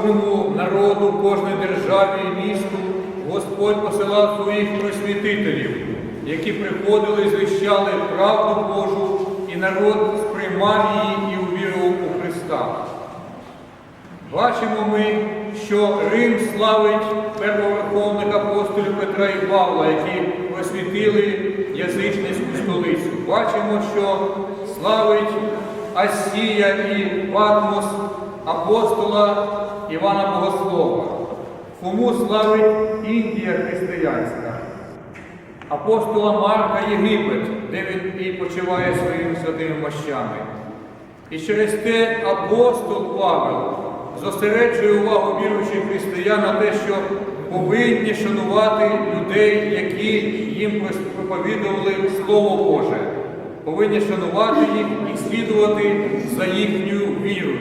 кожному народу, кожній державі і місту Господь посилав своїх просвітителів, які приходили і звіщали правду Божу, і народ сприймав її і увірував у Христа. Бачимо ми, що Рим славить первоверховних апостолів Петра і Павла, які просвітили язичницьку столицю. Бачимо, що славить Асія і Патмос апостола Івана Богослова. Кому славить Індія християнська, апостола Марка Єгипет, де він і почиває своїми святими мощами. І через те апостол Павел зосереджує увагу віруючих християн на те, що повинні шанувати людей, які їм проповідували Слово Боже. Повинні шанувати їх і слідувати за їхньою вірою.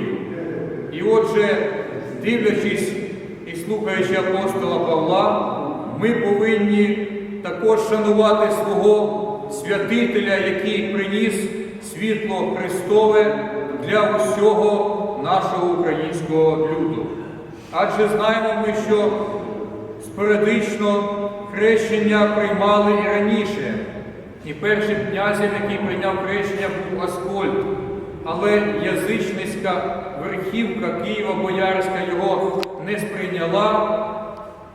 І отже, дивлячись і слухаючи апостола Павла, ми повинні також шанувати свого святителя, який приніс світло Христове для усього нашого українського люду. Адже знаємо ми, що спорадично хрещення приймали і раніше. І першим князем, який прийняв хрещення, був Аскольд. Але язичницька верхівка Києва-Боярська його не сприйняла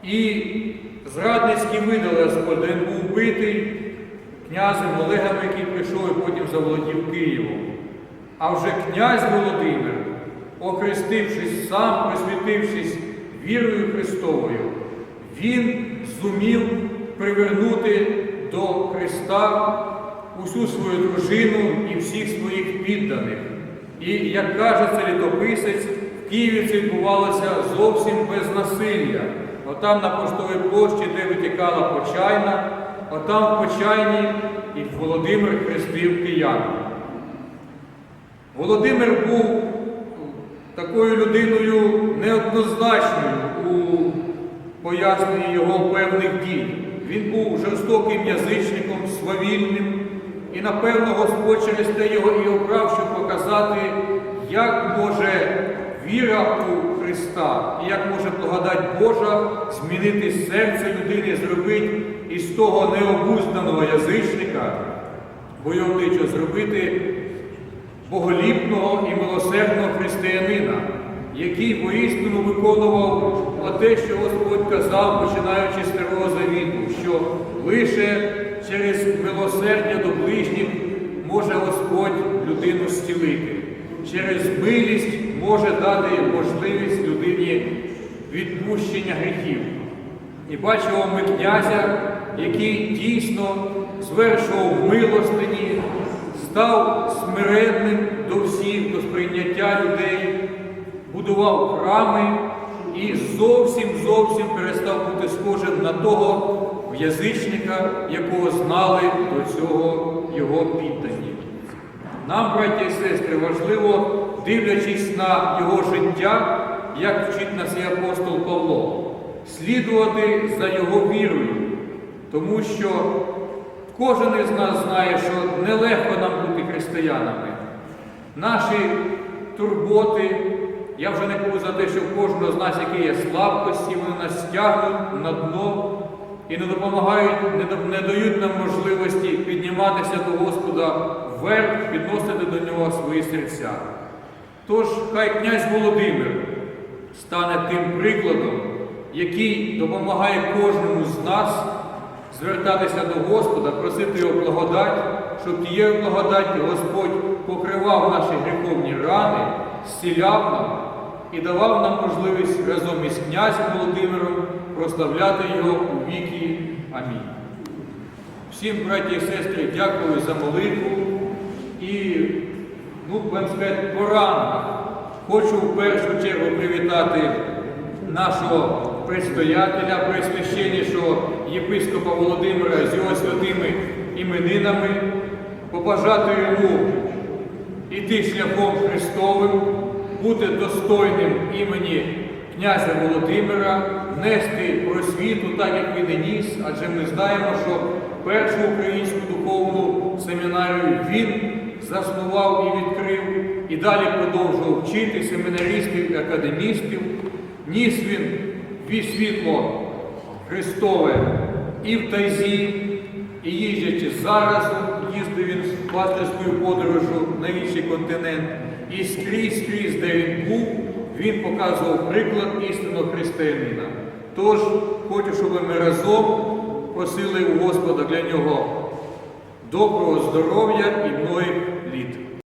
і зрадницькі видали Аскольда. Він був вбитий князем Олегом, який прийшов і потім заволодів Києвом. А вже князь Володимир, охрестившись сам, просвітившись вірою Христовою, він зумів привернути до Христа усю свою дружину і всіх своїх підданих. І, як каже цей літописець, в Києві це відбувалося зовсім без насилля. Отам на поштовій площі, де витікала Почайна, отам в Почайні і Володимир хрестив киян. Володимир був такою людиною неоднозначною у поясненні його певних дій. Він був жорстоким язичником, свавільним, і, напевно, Господь через те його і обрав, щоб показати, як може віра у Христа і як може благодать Божа змінити серце людини, зробити із того необузданого язичника, войовничо зробити боголіпного і милосердного християнина, який воістину виконував те, що Господь казав, починаючи з Старого Завіту, що лише через милосердя до ближніх може Господь людину зцілити. Через милість може дати можливість людині відпущення гріхів. І бачимо ми князя, який дійсно звершував милостині, став смиренним до всіх, до сприйняття людей, будував храми і зовсім зовсім перестав бути схожим на того язичника, якого знали до цього його піддані. Нам, браття і сестри, важливо, дивлячись на його життя, як вчить нас і апостол Павло, слідувати за його вірою, тому що кожен із нас знає, що нелегко нам бути християнами. Наші турботи, я вже не кажу за те, що в кожного з нас які є слабкості, вони нас стягнуть на дно і не допомагають, не, дають нам можливості підніматися до Господа вверх, підносити до нього свої серця. Тож хай князь Володимир стане тим прикладом, який допомагає кожному з нас звертатися до Господа, просити його благодать, щоб тією благодаттю Господь покривав наші гріховні рани, зціляв нам і давав нам можливість разом із князем Володимиром прославляти його у віки. Амінь. Всім, браті і сестри, дякую за молитву і, ну, будемо сказати, по ранках. Хочу в першу чергу привітати нашого предстоятеля, пресвященнішого єпископа Володимира з його святими іменинами, побажати йому іти шляхом Христовим, бути достойним імені князя Володимира, нести просвіту, так як він і ніс, адже ми знаємо, що першу українську духовну семінарію він заснував і відкрив, і далі продовжував вчити семінаристів і академістів, ніс він від світло Христове і в Тайзі, і їздячи зараз, їздив він з пастирською подорожю на інший континент, і скрізь, скрізь, де він був, він показував приклад істинного християнина. Тож хочу, щоб ми разом просили у Господа для нього доброго здоров'я і многих літ.